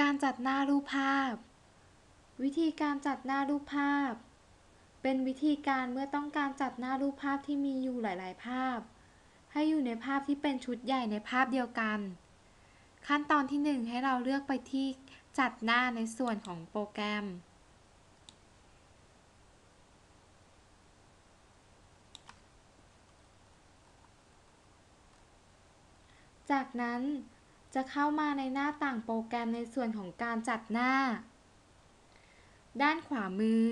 การจัดหน้ารูปภาพ วิธีการจัดหน้ารูปภาพ เป็นวิธีการเมื่อต้องการจัดหน้ารูปภาพที่มีอยู่หลาย ๆ ภาพ ให้อยู่ในภาพที่เป็นชุดใหญ่ในภาพเดียวกัน ขั้นตอนที่ 1 ให้เราเลือกไปที่จัดหน้าในส่วนของโปรแกรม จากนั้น จะเข้ามาในหน้าต่างโปรแกรมในส่วนของการจัดหน้า ด้านขวามือ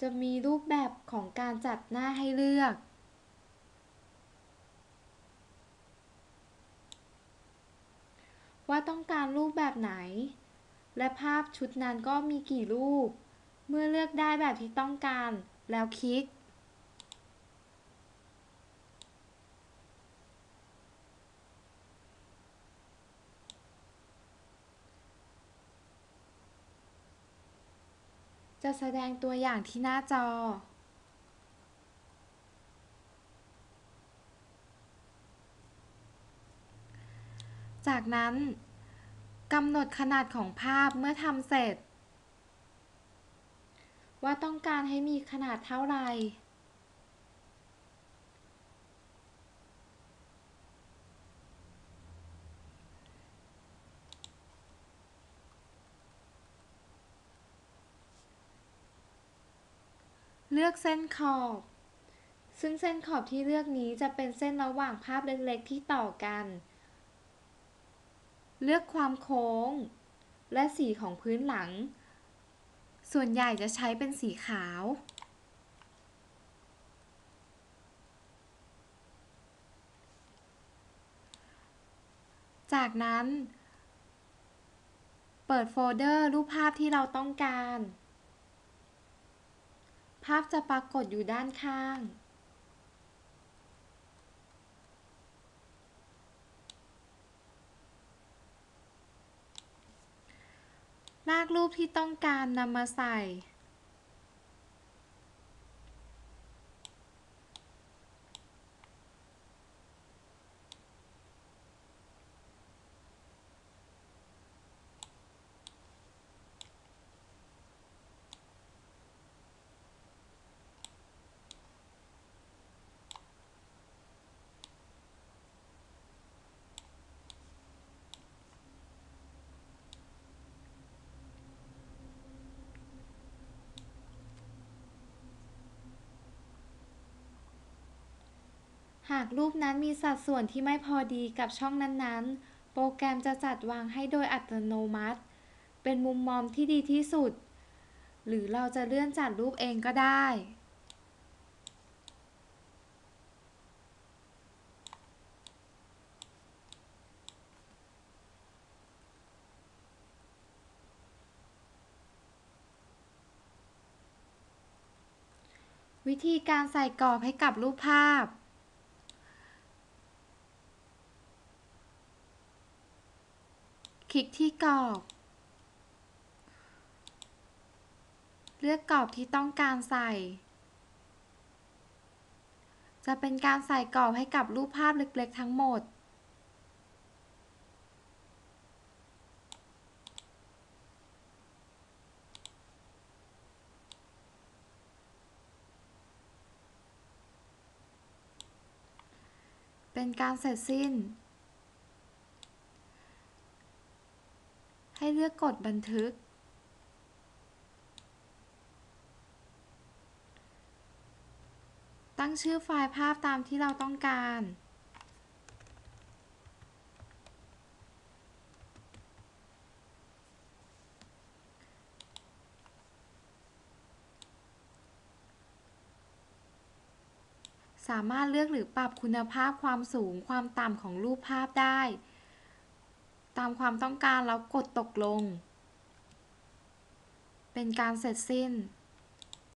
จะมีรูปแบบของการจัดหน้าให้เลือก ว่าต้องการรูปแบบไหน และภาพชุดนั้นก็มีกี่รูป เมื่อเลือกได้แบบที่ต้องการแล้วคลิก จะแสดงตัวอย่างที่หน้าจอจากนั้นกำหนดขนาดของภาพเมื่อทำเสร็จ ว่าต้องการให้มีขนาดเท่าไหร่ เลือกเส้นขอบ ซึ่งเส้นขอบที่เลือกนี้จะเป็นเส้นระหว่างภาพเล็กๆที่ต่อกัน เลือกความโค้ง และสีของพื้นหลัง ส่วนใหญ่จะใช้เป็นสีขาว จากนั้น เปิดโฟลเดอร์รูปภาพที่เราต้องการาพจะปรากฏอยู่ด้านข้าง ลากรูปที่ต้องการนำมาใส่ หากรูปนั้นมีสัดส่วนที่ไม่พอดีกับช่องนั้นๆ โปรแกรมจะจัดวางให้โดยอัตโนมัติ เป็นมุมมองที่ดีที่สุด หรือเราจะเลื่อนจัดรูปเองก็ได้ วิธีการใส่กรอบให้กับรูปภาพ คลิกที่กรอบ เลือกกรอบที่ต้องการใส่ จะเป็นการใส่กรอบให้กับรูปภาพเล็กๆทั้งหมด เป็นการเสร็จสิ้น ให้ เลือกกดบันทึก ตั้งชื่อไฟล์ภาพตามที่เราต้องการ สามารถเลือกหรือปรับคุณภาพความสูงความต่ำของรูปภาพได้ ตามความต้องการแล้วกดตกลง เป็นการเสร็จสิ้น